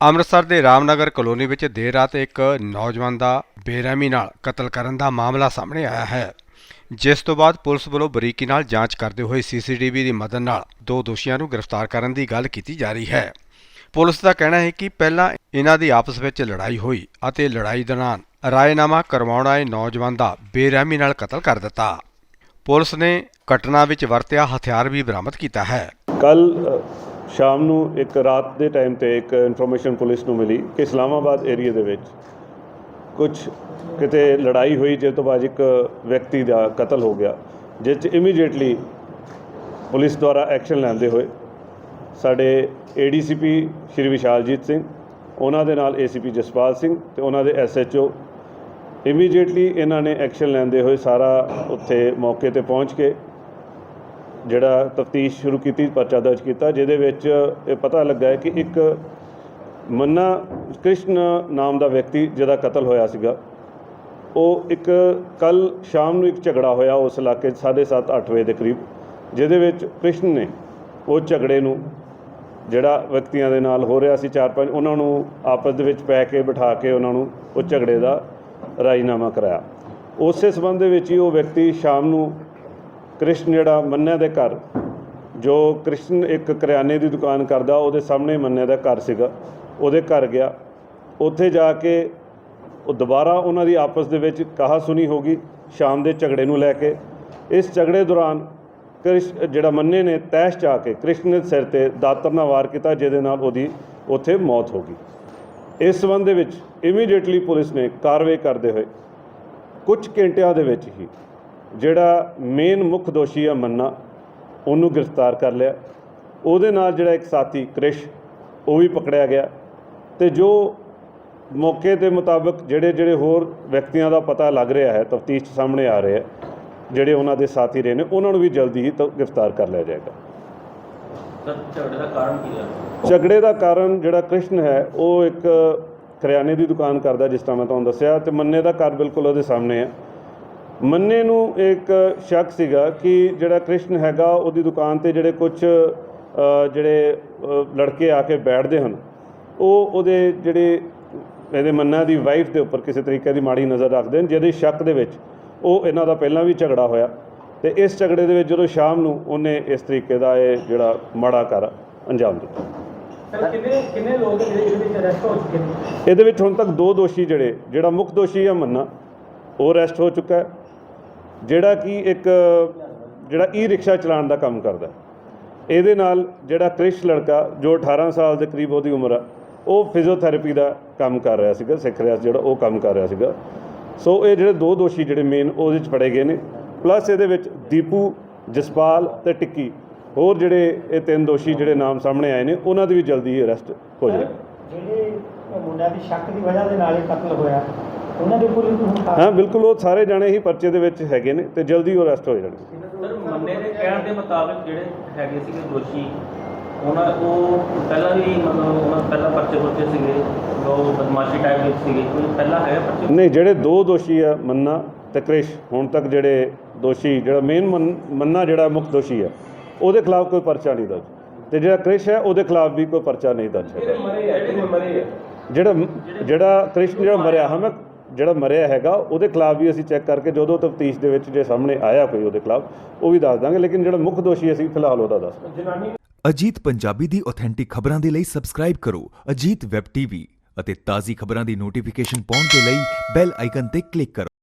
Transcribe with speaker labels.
Speaker 1: ਅੰਮ੍ਰਿਤਸਰ ਦੇ ਰਾਮਨਗਰ ਕਲੋਨੀ ਵਿੱਚ ਦੇਰ ਰਾਤ ਇੱਕ ਨੌਜਵਾਨ ਦਾ ਬੇਰਹਿਮੀ ਨਾਲ ਕਤਲ ਕਰਨ ਦਾ ਮਾਮਲਾ ਸਾਹਮਣੇ ਆਇਆ ਹੈ। ਜਿਸ ਤੋਂ ਬਾਅਦ ਪੁਲਿਸ ਵੱਲੋਂ ਬਰੀਕੀ ਨਾਲ ਜਾਂਚ ਕਰਦੇ ਹੋਏ ਸੀਸੀਟੀਵੀ ਦੀ ਮਦਦ ਨਾਲ ਦੋ ਦੋਸ਼ੀਆਂ ਨੂੰ ਗ੍ਰਿਫਤਾਰ ਕਰਨ ਦੀ ਗੱਲ ਕੀਤੀ ਜਾ ਰਹੀ ਹੈ। ਪੁਲਿਸ ਦਾ ਕਹਿਣਾ ਹੈ ਕਿ ਪਹਿਲਾਂ ਇਹਨਾਂ ਦੀ ਆਪਸ ਵਿੱਚ ਲੜਾਈ ਹੋਈ ਅਤੇ ਲੜਾਈ ਦੌਰਾਨ ਰਾਏਨਾਮਾ ਕਰਵਾਉਣ ਆਏ ਨੌਜਵਾਨ ਦਾ ਬੇਰਹਿਮੀ ਨਾਲ ਕਤਲ ਕਰ ਦਿੱਤਾ। ਪੁਲਿਸ ਨੇ ਘਟਨਾ ਵਿੱਚ ਵਰਤਿਆ ਹਥਿਆਰ ਵੀ ਬਰਾਮਦ ਕੀਤਾ ਹੈ।
Speaker 2: ਕੱਲ ਸ਼ਾਮ ਨੂੰ ਇੱਕ ਰਾਤ ਦੇ ਟਾਈਮ ਤੇ ਇੱਕ ਇਨਫੋਰਮੇਸ਼ਨ ਪੁਲਿਸ ਨੂੰ ਮਿਲੀ ਕਿ ਇਸਲਾਮਾਬਾਦ ਏਰੀਆ ਦੇ ਵਿੱਚ ਕੁਝ ਕਿਤੇ ਲੜਾਈ ਹੋਈ ਜਿਸ ਤੋਂ ਬਾਅਦ ਇੱਕ ਵਿਅਕਤੀ ਦਾ ਕਤਲ ਹੋ ਗਿਆ, ਜਿਸ 'ਚ ਇਮੀਡੀਏਟਲੀ ਪੁਲਿਸ ਦੁਆਰਾ ਐਕਸ਼ਨ ਲੈਂਦੇ ਹੋਏ ਸਾਡੇ ਏਡੀਸੀਪੀ ਸ਼੍ਰੀ ਵਿਸ਼ਾਲਜੀਤ ਸਿੰਘ, ਉਹਨਾਂ ਦੇ ਨਾਲ ਏਸੀਪੀ ਜਸਪਾਲ ਸਿੰਘ ਤੇ ਉਹਨਾਂ ਦੇ ਐਸਐਚਓ ਇਮੀਡੀਏਟਲੀ ਇਹਨਾਂ ਨੇ ਐਕਸ਼ਨ ਲੈਂਦੇ ਹੋਏ ਸਾਰਾ ਉੱਥੇ ਮੌਕੇ ਤੇ ਪਹੁੰਚ ਕੇ ਜਿਹੜਾ ਤਫਤੀਸ਼ ਸ਼ੁਰੂ ਕੀਤੀ, ਪਰਚਾ ਦਰਜ ਕੀਤਾ, ਜਿਹਦੇ ਵਿੱਚ ਇਹ ਪਤਾ ਲੱਗਾ ਹੈ ਕਿ ਇੱਕ ਮੰਨਾ ਕ੍ਰਿਸ਼ਨ ਨਾਮ ਦਾ ਵਿਅਕਤੀ ਜਿਹਦਾ ਕਤਲ ਹੋਇਆ ਸੀਗਾ, ਉਹ ਇੱਕ ਕੱਲ ਸ਼ਾਮ ਨੂੰ ਇੱਕ ਝਗੜਾ ਹੋਇਆ ਉਸ ਇਲਾਕੇ 'ਚ 7:30 8 ਵਜੇ ਦੇ ਕਰੀਬ, ਜਿਹਦੇ ਵਿੱਚ ਕ੍ਰਿਸ਼ਨ ਨੇ ਉਹ ਝਗੜੇ ਨੂੰ ਜਿਹੜਾ ਵਿਅਕਤੀਆਂ ਦੇ ਨਾਲ ਹੋ ਰਿਹਾ ਸੀ ਚਾਰ ਪੰਜ, ਉਹਨਾਂ ਨੂੰ ਆਪਸ ਦੇ ਵਿੱਚ ਪੈ ਕੇ ਬਿਠਾ ਕੇ ਉਹਨਾਂ ਨੂੰ ਉਹ ਝਗੜੇ ਦਾ ਰਾਜੀਨਾਮਾ ਕਰਾਇਆ। ਉਸੇ ਸਬੰਧ ਦੇ ਵਿੱਚ ਹੀ ਉਹ ਵਿਅਕਤੀ ਸ਼ਾਮ ਨੂੰ ਕ੍ਰਿਸ਼ਨ ਜਿਹੜਾ ਮੰਨਿਆ ਦੇ ਘਰ, ਜੋ ਕ੍ਰਿਸ਼ਨ ਇੱਕ ਕਰਿਆਨੇ ਦੀ ਦੁਕਾਨ ਕਰਦਾ, ਉਹਦੇ ਸਾਹਮਣੇ ਮੰਨਿਆ ਦਾ ਘਰ ਸੀਗਾ, ਉਹਦੇ ਘਰ ਗਿਆ। ਉੱਥੇ ਜਾ ਕੇ ਉਹ ਦੁਬਾਰਾ ਉਹਨਾਂ ਦੀ ਆਪਸ ਦੇ ਵਿੱਚ ਕਹਾ ਸੁਣੀ ਹੋਗੀ ਸ਼ਾਮ ਦੇ ਝਗੜੇ ਨੂੰ ਲੈ ਕੇ। ਇਸ ਝਗੜੇ ਦੌਰਾਨ ਕ੍ਰਿਸ਼ ਜਿਹੜਾ ਮੰਨੇ ਨੇ, ਤੈਸ਼ ਚਾ ਕੇ, ਕ੍ਰਿਸ਼ਨ ਦੇ ਸਿਰ ਤੇ ਦਾਤਰ ਨਾਲ ਵਾਰ ਕੀਤਾ, ਜਿਹਦੇ ਨਾਲ ਉਹਦੀ ਉੱਥੇ ਮੌਤ ਹੋ ਗਈ। ਇਸ ਸੰਬੰਧ ਦੇ ਵਿੱਚ ਇਮੀਡੀਏਟਲੀ ਪੁਲਿਸ ਨੇ ਕਾਰਵਾਈ ਕਰਦੇ ਹੋਏ ਕੁਝ ਘੰਟਿਆਂ ਦੇ ਵਿੱਚ ਹੀ ਜਿਹੜਾ ਮੇਨ ਮੁੱਖ ਦੋਸ਼ੀ ਆ ਮੰਨਾ ਉਹਨੂੰ ਗ੍ਰਿਫਤਾਰ ਕਰ ਲਿਆ। ਉਹਦੇ ਨਾਲ ਜਿਹੜਾ ਇੱਕ ਸਾਥੀ ਕ੍ਰਿਸ਼ ਉਹ ਵੀ ਪਕੜਿਆ ਗਿਆ। ਤੇ ਜੋ ਮੌਕੇ ਦੇ ਮੁਤਾਬਕ ਜਿਹੜੇ ਜਿਹੜੇ ਹੋਰ ਵਿਅਕਤੀਆਂ ਦਾ ਪਤਾ ਲੱਗ ਰਿਹਾ ਹੈ ਤਫਤੀਸ਼ ਸਾਹਮਣੇ ਆ ਰਿਹਾ ਹੈ ਜਿਹੜੇ ਉਹਨਾਂ ਦੇ ਸਾਥੀ ਰਹੇ ਨੇ ਉਹਨਾਂ ਨੂੰ ਵੀ ਜਲਦੀ ਹੀ ਗ੍ਰਿਫਤਾਰ ਕਰ ਲਿਆ ਜਾਏਗਾ।
Speaker 3: ਝਗੜੇ ਦਾ ਕਾਰਨ ਕੀ ਹੈ?
Speaker 2: ਝਗੜੇ ਦਾ ਕਾਰਨ ਜਿਹੜਾ ਕ੍ਰਿਸ਼ਨ ਹੈ ਉਹ ਇੱਕ ਕਰਿਆਨੇ ਦੀ ਦੁਕਾਨ ਕਰਦਾ ਜਿਸ ਤਰ੍ਹਾਂ ਮੈਂ ਤੁਹਾਨੂੰ ਦੱਸਿਆ ਤੇ ਮੰਨੇ ਦਾ ਘਰ ਬਿਲਕੁਲ ਉਹਦੇ ਸਾਹਮਣੇ ਹੈ। ਮੰਨੇ ਨੂੰ ਇੱਕ ਸ਼ੱਕ ਸੀਗਾ ਕਿ ਜਿਹੜਾ ਕ੍ਰਿਸ਼ਨ ਹੈਗਾ ਉਹਦੀ ਦੁਕਾਨ ਤੇ ਜਿਹੜੇ ਕੁਝ ਜਿਹੜੇ ਲੜਕੇ ਆ ਕੇ ਬੈਠਦੇ ਹਨ ਉਹ ਉਹਦੇ ਜਿਹੜੇ ਇਹਦੇ ਮੰਨਾ ਦੀ ਵਾਈਫ ਦੇ ਉੱਪਰ ਕਿਸੇ ਤਰੀਕੇ ਦੀ ਮਾੜੀ ਨਜ਼ਰ ਰੱਖਦੇ ਨੇ ਜਿਹਦੇ ਸ਼ੱਕ ਦੇ ਵਿੱਚ ਉਹ ਇਹਨਾਂ ਦਾ ਪਹਿਲਾਂ ਵੀ ਝਗੜਾ ਹੋਇਆ ਤੇ ਇਸ ਝਗੜੇ ਦੇ ਵਿੱਚ ਜਦੋਂ ਸ਼ਾਮ ਨੂੰ ਉਹਨੇ ਇਸ ਤਰੀਕੇ ਦਾ ਇਹ ਜਿਹੜਾ ਮਾੜਾ ਕਰ ਅੰਜਾਮ ਦਿੱਤਾ।
Speaker 4: ਇਹਦੇ ਵਿੱਚ
Speaker 2: ਹੁਣ ਤੱਕ ਦੋ ਦੋਸ਼ੀ ਜਿਹੜੇ ਜਿਹੜਾ ਮੁੱਖ ਦੋਸ਼ੀ ਹੈ ਮੰਨਾ ਉਹ ਅਰੈਸਟ ਹੋ ਚੁੱਕਾ ਹੈ। ਜਿਹੜਾ ਕਿ ਇੱਕ, ਜਿਹੜਾ ਈ ਰਿਕਸ਼ਾ ਚਲਾਉਣ ਦਾ ਕੰਮ ਕਰਦਾ। ਇਹਦੇ ਨਾਲ ਜਿਹੜਾ ਕ੍ਰਿਸ਼ ਲੜਕਾ, ਜੋ 18 ਸਾਲ ਦੇ ਕਰੀਬ ਉਹਦੀ ਉਮਰ ਆ, ਉਹ ਫਿਜ਼ੀਓਥੈਰੇਪੀ ਦਾ ਕੰਮ ਕਰ ਰਿਹਾ ਸੀਗਾ, ਸਿੱਖ ਰਿਹਾ ਸੀ ਜਿਹੜਾ ਉਹ ਕੰਮ ਕਰ ਰਿਹਾ ਸੀਗਾ। ਸੋ ਇਹ ਜਿਹੜੇ ਦੋ ਦੋਸ਼ੀ ਜਿਹੜੇ ਮੇਨ ਉਹਦੇ ਚ ਫੜੇ ਗਏ ਨੇ। ਪਲੱਸ ਇਹਦੇ ਵਿੱਚ ਦੀਪੂ, ਜਸਪਾਲ ਤੇ ਟਿੱਕੀ। ਹੋਰ ਜਿਹੜੇ ਇਹ ਤਿੰਨ ਦੋਸ਼ੀ ਜਿਹੜੇ ਨਾਮ ਸਾਹਮਣੇ ਆਏ ਨੇ, ਉਹਨਾਂ ਦੀ ਵੀ ਜਲਦੀ ਅਰੈਸਟ ਹੋ ਜਾਏ
Speaker 4: ਜਿਹੜੇ ਮੁੰਡਿਆਂ ਦੀ ਸ਼ੱਕ ਦੀ ਵਜ੍ਹਾ ਦੇ ਨਾਲ ਇਹ ਕਤਲ ਹੋਇਆ। ਉਹਨਾਂ ਦੇ ਖਾਸ
Speaker 2: ਹਾਂ ਬਿਲਕੁਲ ਉਹ ਸਾਰੇ ਜਾਣੇ ਹੀ ਪਰਚੇ ਦੇ ਵਿੱਚ ਹੈਗੇ ਨੇ ਤੇ ਜਲਦੀ ਉਹ ਅਰੈਸਟ ਹੋ ਜਾਣਗੇ।
Speaker 3: ਸਰ ਮੰਨੇ ਦੇ ਕਹਿਣ ਦੇ ਮੁਤਾਬਕ ਜਿਹੜੇ ਹੈਗੇ ਸੀਗੇ ਦੋਸ਼ੀ ਉਹਨਾਂ ਉਹ ਪਹਿਲਾਂ ਵੀ ਮਤਲਬ ਉਹਨਾਂ ਦੇ ਪਹਿਲਾਂ ਪਰਚੇ ਪੁਰਚੇ ਸੀਗੇ ਜੋ ਬਦਮਾਸ਼ੀ ਟਾਈਪ ਦੇ ਸੀਗੇ ਕੋਈ ਪਹਿਲਾਂ ਹੈਗਾ ਪਰਚੇ?
Speaker 2: ਨਹੀਂ ਜਿਹੜੇ ਦੋ ਦੋਸ਼ੀ ਆ ਮੰਨਾ ਤੇ ਕ੍ਰਿਸ਼ ਹੁਣ ਤੱਕ ਜਿਹੜੇ ਦੋਸ਼ੀ ਜਿਹੜਾ ਮੇਨ ਮੰਨਾ ਜਿਹੜਾ ਮੁੱਖ ਦੋਸ਼ੀ ਆ ਉਹਦੇ ਖਿਲਾਫ ਕੋਈ ਪਰਚਾ ਨਹੀਂ ਦਰਜ। ਤੇ ਜਿਹੜਾ ਕ੍ਰਿਸ਼ ਹੈ ਉਹਦੇ ਖਿਲਾਫ ਵੀ ਕੋਈ ਪਰਚਾ ਨਹੀਂ ਦਰਜ ਹੈ
Speaker 3: ਮਰੇ ਹੈ ਜਿਹੜੇ ਮਰੇ ਹੈ
Speaker 2: ਜਿਹੜਾ ਜਿਹੜਾ ਕ੍ਰਿਸ਼ਨ ਜਿਹੜਾ ਮਰਿਆ ਹਾਂ ਮੈਂ ਜਿਹੜਾ ਮਰਿਆ ਹੈਗਾ ਉਹਦੇ ਖਿਲਾਫ ਵੀ ਅਸੀਂ ਚੈੱਕ ਕਰਕੇ ਜਦੋਂ ਤਫਤੀਸ਼ ਦੇ ਵਿੱਚ ਜੇ ਸਾਹਮਣੇ ਆਇਆ ਕੋਈ ਉਹਦੇ ਖਿਲਾਫ ਉਹ ਵੀ ਦੱਸ ਦਾਂਗੇ ਲੇਕਿਨ ਜਿਹੜਾ ਮੁੱਖ ਦੋਸ਼ੀ ਅਸੀਂ ਫਿਲਹਾਲ ਉਹਦਾ ਦੱਸ
Speaker 5: ਅਜੀਤ ਪੰਜਾਬੀ ਦੀ ਆਥੈਂਟਿਕ ਖਬਰਾਂ ਦੇ ਲਈ ਸਬਸਕ੍ਰਾਈਬ ਕਰੋ ਅਜੀਤ ਵੈਬ ਟੀਵੀ ਅਤੇ ਤਾਜ਼ੀ ਖਬਰਾਂ ਦੀ ਨੋਟੀਫਿਕੇਸ਼ਨ ਪਾਉਣ ਦੇ ਲਈ ਬੈਲ ਆਈਕਨ ਤੇ ਕਲਿੱਕ ਕਰੋ।